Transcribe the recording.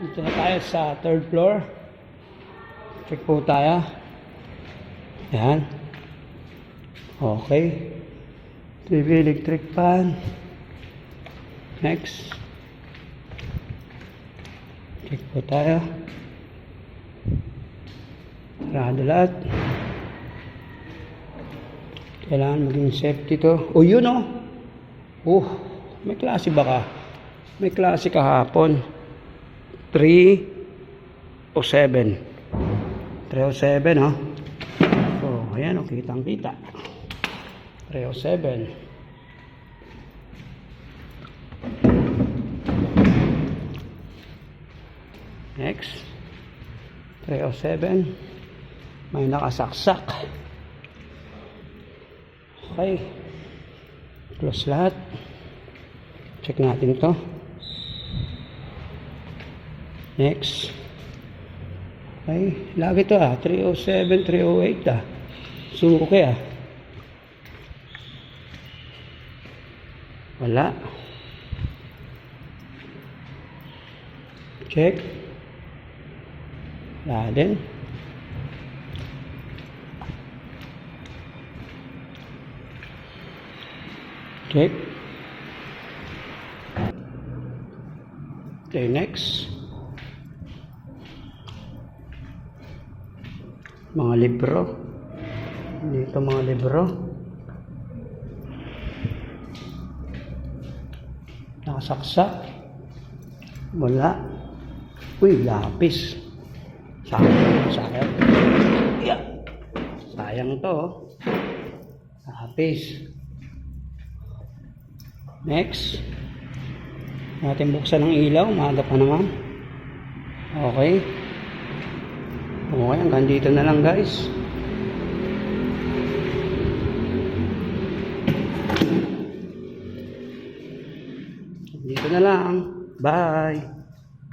Dito na tayo sa third floor. Check po tayo. Yan. Okay. TV electric fan. Next. Check po tayo. Sarado lahat. Kailangan maging safety to. O yun o. Oh, may klase ba ka? May klase kahapon. 3 o 7. 3 o 7 oh. Oh, ayan o, kitang kita. 3 o 7. Next. 307. May nakasaksak. Okay. Close lahat. Check natin to. Next. Okay. Lagi to ah. 307, 308 ah. Suki ah. Wala. Check. Wala din. Check. Okay, next. Mga libro. Dito mga libro. Nakasaksak. Wala. Uy, lapis. Sayang, sayang. Yeah. Sayang to. oh. Lapis. Next. Natin buksan ng ilaw. Maaga pa naman. Okay. Okay, hanggang dito na lang guys. Dito na lang. Bye.